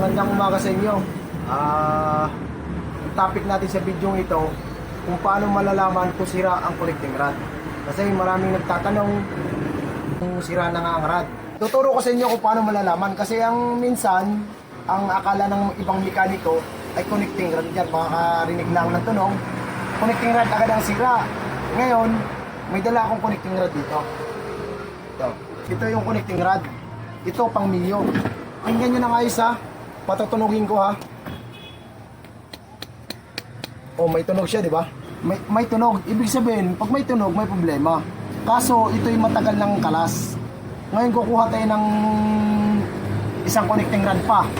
Magandang umaga sa inyo. Ah, ang topic natin sa video ito kung paano malalaman kung sira ang connecting rod. Kasi maraming nagtatanong kung sira na nga ang rod. Tuturo ko sa inyo kung paano malalaman kasi ang minsan ang akala ng ibang mekaniko ay connecting rod yan. Makakarinig lang ng tunog. Connecting rod agad ang sira. Ngayon, may dala akong connecting rod dito. Ito. Ito yung connecting rod. Ito pang Mio. Tingnan nyo na nga isa. Patutunogin ko ha. Oh, may tunog siya, di ba? May, may tunog. Ibig sabihin, pag may tunog, may problema. Kaso, ito'y matagal ng kalas. Ngayon, kukuha tayo ng isang connecting rod pa.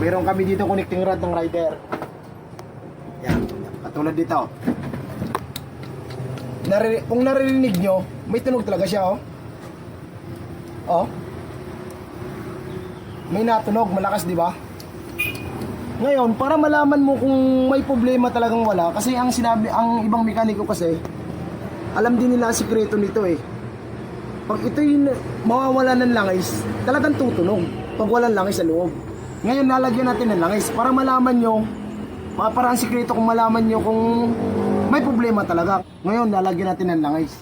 Meron kami dito connecting rod ng rider. Yan. Katulad dito. Nariri kung naririnig nyo, may tunog talaga siya, oh. Oh. May natunog, malakas, di ba? Ngayon, para malaman mo kung may problema talagang wala, kasi ang sinabi, ang ibang mekaniko kasi, alam din nila ang sikreto nito eh. Pag ito'y na- mawawala ng langis, talagang tutunog. Pag walang langis sa loob. Ngayon, nalagyan natin ng langis para malaman nyo, para ang sikreto kung malaman nyo kung may problema talaga. Ngayon, lalagyan natin ng langis.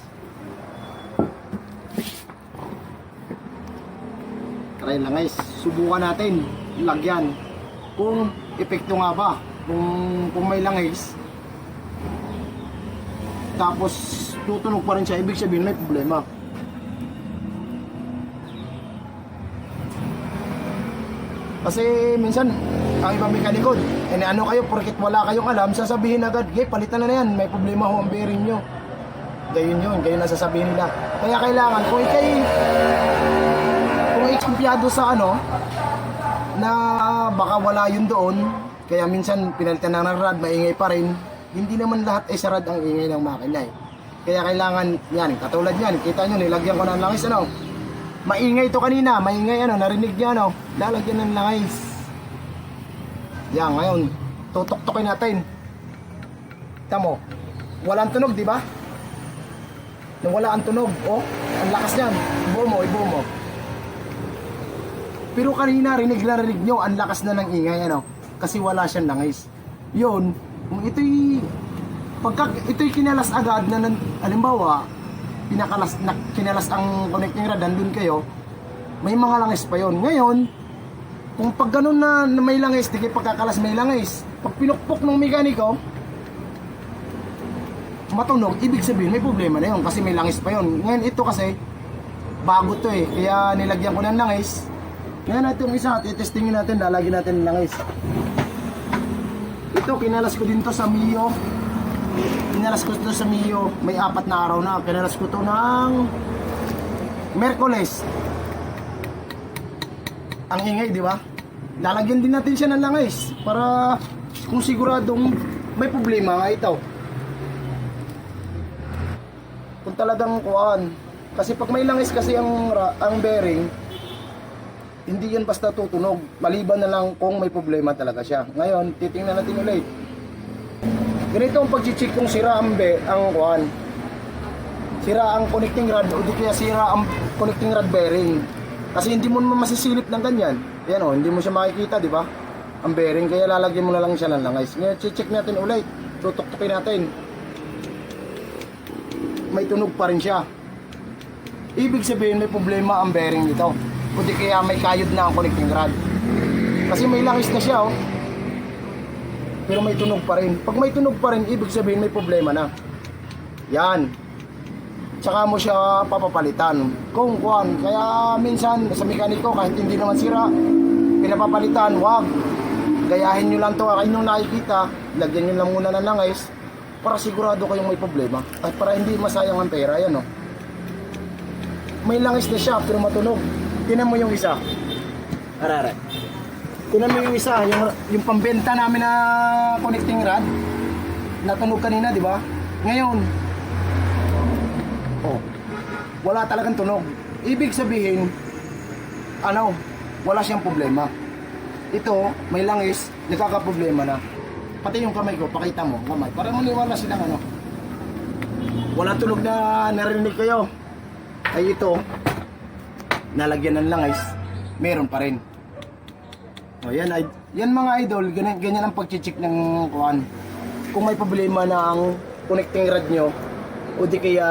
Try langis. Subukan natin. Lagyan. Kung epekto nga ba. Kung, kung may langis. Tapos tutunog pa rin siya. Ibig sabihin may problema. Kasi minsan, ang ibang mekaniko, eh ano kayo, porkit wala kayong alam, sasabihin agad, hey, palitan na na yan, may problema ho ang bearing nyo. Gayon yun, gayon ang sasabihin nila. Kaya kailangan, kung ikay, ikampiyado sa ano, na baka wala yun doon, kaya minsan pinalitan na ng rad, maingay pa rin, hindi naman lahat ay sarad ang ingay ng makina eh. Kaya kailangan, yan, katulad yan, kita nyo, nilagyan ko ng langis, ano, maingay to kanina, maingay, ano, narinig niya, ano, lalagyan ng langis. Yan, ngayon, tutok-tokin natin. Tamo, walang tunog, di ba? Nung wala ang tunog, oh, ang lakas niyan. Ibuo mo, ibuo mo. Pero kanina, rinig na rinig nyo, ang lakas na ng ingay, ano? Kasi wala siyang langis. Yun, ito'y, pagka ito'y kinalas agad na, alimbawa, pinakalas, na, kinalas ang connecting rod, nandun kayo, may mga langis pa yon. Ngayon, kung pag ganun na, na may langis, di kayo pagkakalas may langis, pag pinukpok ng mekaniko, matunog, ibig sabihin may problema na yun kasi may langis pa yun. Ngayon ito kasi, bago to eh, kaya nilagyan ko ng langis. Ngayon yung isa, titestingin natin, lalagyan natin ng langis. Ito, kinalas ko din to sa Mio. Kinalas ko to sa Mio, may apat na araw na. Kinalas ko to ng Merkules. Ang ingay, di ba? Lalagyan din natin siya ng langis para kung siguradong may problema nga ito kung talagang kuan. Kasi pag may langis kasi ang ang bearing, hindi yan basta tutunog. Maliban na lang kung may problema talaga siya. Ngayon, titingnan natin ulit. Ganito ang pag-check kung sira ang be, ang kuan. Sira ang connecting rod o di kaya sira ang connecting rod bearing. Kasi hindi mo naman masisilip ng ganyan. Yan o, hindi mo siya makikita, di ba? Ang bearing, kaya lalagyan mo na lang siya ng langis. Ngayon, check natin ulit. Tutuktukin natin may tunog pa rin siya. Ibig sabihin may problema ang bearing nito. Kundi kaya may kayod na ang connecting rod. Kasi may langis na siya oh. Pero may tunog pa rin. Pag may tunog pa rin, ibig sabihin may problema na. Yan. Tsaka mo siya papapalitan. Kung kuan, kaya minsan sa mekaniko kahit hindi naman sira, pinapapalitan, wag. Gayahin nyo lang to, kayo nung nakikita, lagyan nyo lang muna ng langis, para sigurado kayong may problema at para hindi masayang ang pera yan oh. may langis na siya pero matunog tinan mo yung isa. Arare. Tinan mo yung isa yung, yung pambenta namin na connecting rod. Natunog kanina di ba? Ngayon oh wala talagang tunog. Ibig sabihin ano wala siyang problema. Ito may langis nagkakaproblema na. Pati yung kamay ko, pakita mo, kamay. Para maniwala silang ano. Wala tunog na narinig kayo. Ay ito, nalagyan ng langis, meron pa rin. O yan, id- yan mga idol, ganyan, ganyan ang pag-check ng kuan. Kung may problema na ang connecting rod nyo, o di kaya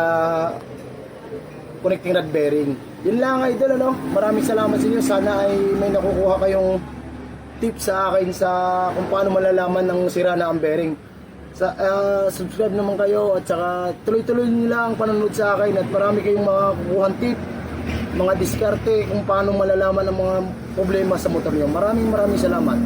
connecting rod bearing. Yun lang idol, ano? Maraming salamat sa inyo. Sana ay may nakukuha kayong tips sa akin sa kung paano malalaman ng sira na ang bearing. Sa, ah, subscribe naman kayo at saka tuloy-tuloy lang ang panonood sa akin at marami kayong mga kukuhan tip, mga diskarte kung paano malalaman ang mga problema sa motor nyo. Maraming maraming salamat.